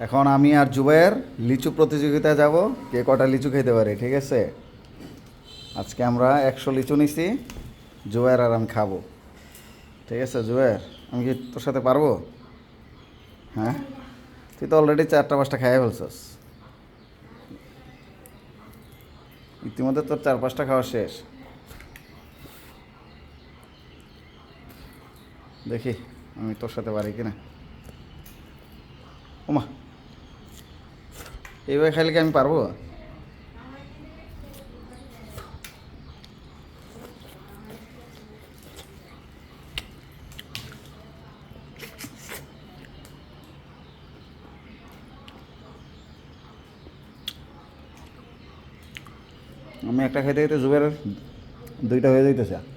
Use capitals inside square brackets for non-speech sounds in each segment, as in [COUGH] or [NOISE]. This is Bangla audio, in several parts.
এখন আমি আর জুবাইর লিচু প্রতিযোগিতায় যাব। কে কটা লিচু খেতে পারে, ঠিক আছে? আজকে আমরা একশো লিচু নিছি জুবাইর আর আমি খাব। ঠিক আছে জুবাইর আমি কি তোর সাথে পারব? হ্যাঁ? তুই তো অলরেডি চারটা পাঁচটা খাইয়ে ফেলছস। ইতিমধ্যে তোর চার পাঁচটা খাওয়া শেষ। দেখি, আমি তোর সাথে পারি কিনা। ওমা এইভাবে খাইলে কি আমি পারব আমি একটা খাইতে খাইতে জুবের দুইটা হয়ে যাইতেছে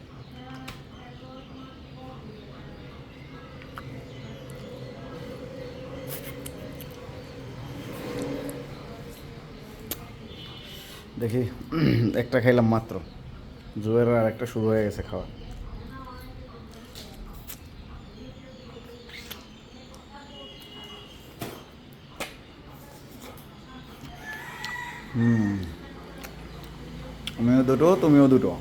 দেখি, [CLEARS THROAT] একটা খাইলাম মাত্র। জুয়ের আর একটা শুরু হয়ে গেছে খাওয়া। হুম। আমিও দুটো, তুমিও দুটো।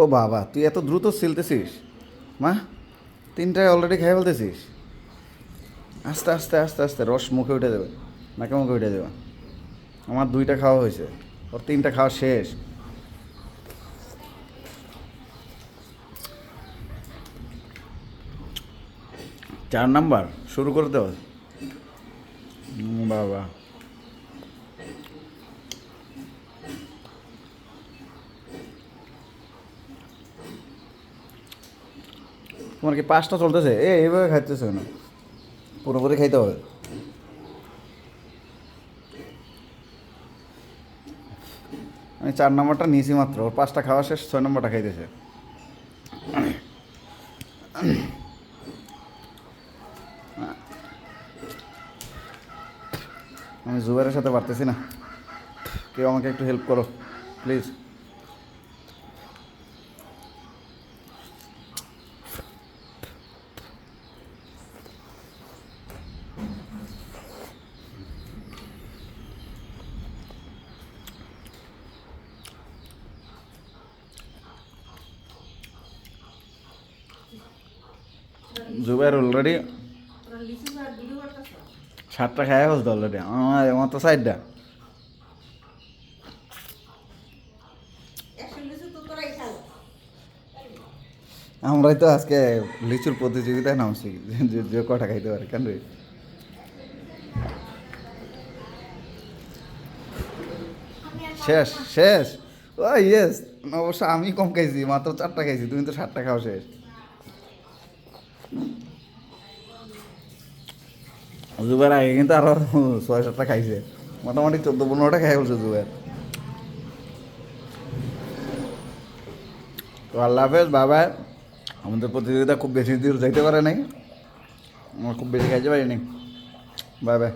ও বাবা, তুই এত দ্রুত সিলতেছিস? মা, তিনটায় অলরেডি খেয়ে ফেলতেছিস? আস্তে আস্তে আস্তে আস্তে, রস মুখে উঠে দেবে নাকে মুখে উঠে দেবে আমার দুইটা খাওয়া হয়েছে, ওর তিনটা খাওয়া শেষ। চার নাম্বার, শুরু করে দেওয়া বাবা। তোমার কি পাঁচটা চলতেছে? এ, এইভাবে খাইতেছে না পুরোপুরি খাইতে হবে। আমি চার নম্বরটা নিয়েছি মাত্র। ওর পাঁচটা খাওয়া শেষ, ছয় নম্বরটা খাইতেছে। আমি জুবারের সাথে পারতেছি না। কেউ আমাকে একটু হেল্প করো প্লিজ জুবাইর অলরেডি সাতটা খাই হচ্ছে অলরেডি আমার তো সাইডটা আমরাই তো আজকে লিচুর প্রতিযোগিতায় নামছি, যে কটা খাইতে পারে, কেন শেষ শেষ। ও ইয়েস অবশ্য আমি কম খাইছি, মাত্র চারটা খাইছি, তুমি তো সাতটা খাও শেষ। জুবের আগে কিন্তু আরও ছয় সাতটা খাইছে। মোটামুটি চোদ্দ, পনেরোটা খাই বলছে জুবের। তো আল্লাহ হাফেজ, বাবা, আমাদের প্রতিযোগিতা খুব বেশি দূর যাইতে পারে নাই। আমরা খুব বেশি খাইতে পারিনি বাবা